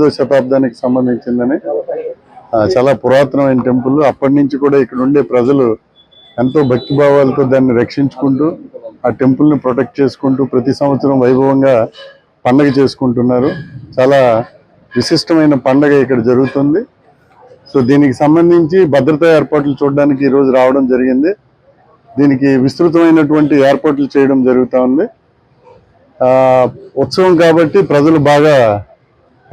తొమ్మిదో శతాబ్దానికి సంబంధించిందని. చాలా పురాతనమైన టెంపుల్. అప్పటి నుంచి కూడా ఇక్కడ ఉండే ప్రజలు ఎంతో భక్తిభావాలతో దాన్ని రక్షించుకుంటూ ఆ టెంపుల్ని ప్రొటెక్ట్ చేసుకుంటూ ప్రతి సంవత్సరం వైభవంగా పండగ చేసుకుంటున్నారు. చాలా విశిష్టమైన పండగ ఇక్కడ జరుగుతుంది. సో దీనికి సంబంధించి భద్రతా ఏర్పాట్లు చూడడానికి ఈరోజు రావడం జరిగింది. దీనికి విస్తృతమైనటువంటి ఏర్పాట్లు చేయడం జరుగుతూ ఉంది. ఉత్సవం కాబట్టి ప్రజలు బాగా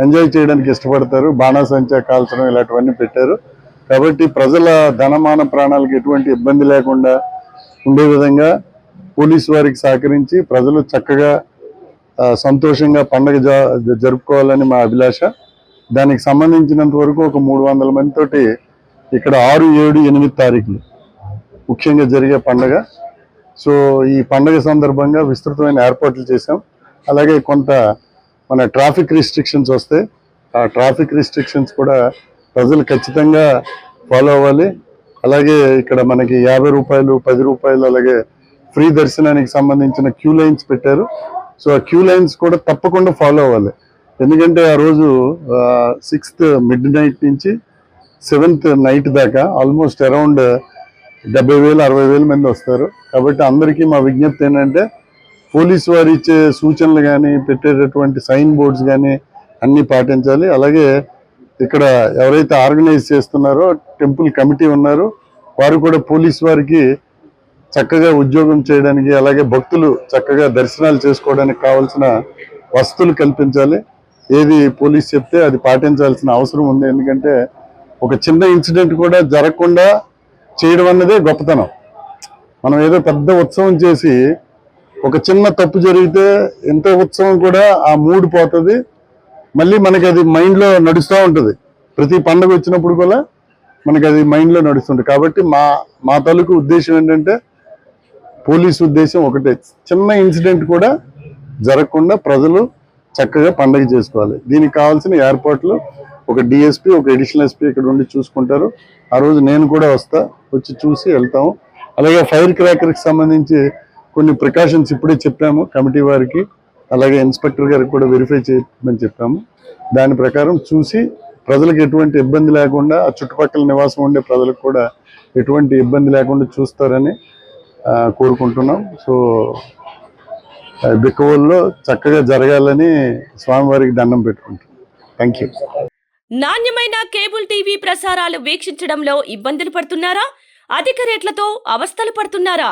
ఎంజాయ్ చేయడానికి ఇష్టపడతారు. బాణాసంచా కాల్చడం ఇలాంటివన్నీ పెట్టారు. కాబట్టి ప్రజల ధనమాన ప్రాణాలకు ఎటువంటి ఇబ్బంది లేకుండా ఉండే విధంగా పోలీస్ వారికి సహకరించి ప్రజలు చక్కగా సంతోషంగా పండగ జరుపుకోవాలని మా అభిలాష. దానికి సంబంధించినంత వరకు ఒక మూడు వందల మందితోటి ఇక్కడ ఆరు ఏడు ఎనిమిది తారీఖులు ముఖ్యంగా జరిగే పండగ. సో ఈ పండగ సందర్భంగా విస్తృతమైన ఏర్పాట్లు చేశాం. అలాగే కొంత మన ట్రాఫిక్ రిస్ట్రిక్షన్స్ వస్తే ఆ ట్రాఫిక్ రిస్ట్రిక్షన్స్ కూడా ప్రజలు ఖచ్చితంగా ఫాలో అవ్వాలి. అలాగే ఇక్కడ మనకి యాభై రూపాయలు పది రూపాయలు అలాగే ఫ్రీ దర్శనానికి సంబంధించిన క్యూ లైన్స్ పెట్టారు. సో ఆ క్యూ లైన్స్ కూడా తప్పకుండా ఫాలో అవ్వాలి. ఎందుకంటే ఆ రోజు సిక్స్త్ మిడ్ నైట్ నుంచి సెవెంత్ నైట్ దాకా ఆల్మోస్ట్ అరౌండ్ డెబ్బై వేలు అరవై వేల మంది వస్తారు. కాబట్టి అందరికీ మా విజ్ఞప్తి ఏంటంటే పోలీస్ వారు ఇచ్చే సూచనలు కానీ పెట్టేటటువంటి సైన్ బోర్డ్స్ కానీ అన్నీ పాటించాలి. అలాగే ఇక్కడ ఎవరైతే ఆర్గనైజ్ చేస్తున్నారో టెంపుల్ కమిటీ ఉన్నారో వారు కూడా పోలీస్ వారికి చక్కగా ఉద్యోగం చేయడానికి అలాగే భక్తులు చక్కగా దర్శనాలు చేసుకోవడానికి కావాల్సిన వసతులు కల్పించాలి. ఏది పోలీస్ చెప్తే అది పాటించాల్సిన అవసరం ఉంది. ఎందుకంటే ఒక చిన్న ఇన్సిడెంట్ కూడా జరగకుండా చేయడం అన్నదే గొప్పతనం. మనం ఏదో పెద్ద ఉత్సవం చేసి ఒక చిన్న తప్పు జరిగితే ఎంత ఉత్సవం కూడా ఆ మూడ్ పోతుంది. మళ్ళీ మనకి అది మైండ్లో నడుస్తూ ఉంటుంది. ప్రతి పండుగ వచ్చినప్పుడు కూడా మనకి అది మైండ్లో నడుస్తుంటుంది. కాబట్టి మా మా తాలూకు ఉద్దేశం ఏంటంటే పోలీసు ఉద్దేశం ఒకటే. చిన్న ఇన్సిడెంట్ కూడా జరగకుండా ప్రజలు చక్కగా పండగ చేసుకోవాలి. దీనికి కావాల్సిన ఏర్పాట్లు ఒక డిఎస్పీ ఒక అడిషనల్ ఎస్పీ ఇక్కడ ఉండి చూసుకుంటారు. ఆ రోజు నేను కూడా వస్తా వచ్చి చూసి వెళ్తాము. అలాగే ఫైర్ క్రాకర్కి సంబంధించి కొన్ని ప్రికాషన్స్ ఇప్పుడే చెప్పాము కమిటీ వారికి అలాగే ఇన్స్పెక్టర్ గారికి కూడా వెరిఫై చేయమని చెప్పాము. దాని ప్రకారం చూసి ప్రజలకు ఎటువంటి ఇబ్బంది లేకుండా ఆ చుట్టుపక్కల నివాసం ఉండే ప్రజలకు కూడా ఎటువంటి ఇబ్బంది లేకుండా చూస్తారని కోరుకుంటున్నాం. సో బిక్కవోల్లో చక్కగా జరగాలని స్వామివారికి దండం పెట్టుకుంటున్నాం. Thank you. నాణ్యమైన కేబుల్ టీవీ ప్రసారాలు వీక్షించడంలో ఇబ్బందులు పడుతున్నారా? అధిక రేట్లతో అవస్థలు పడుతున్నారా?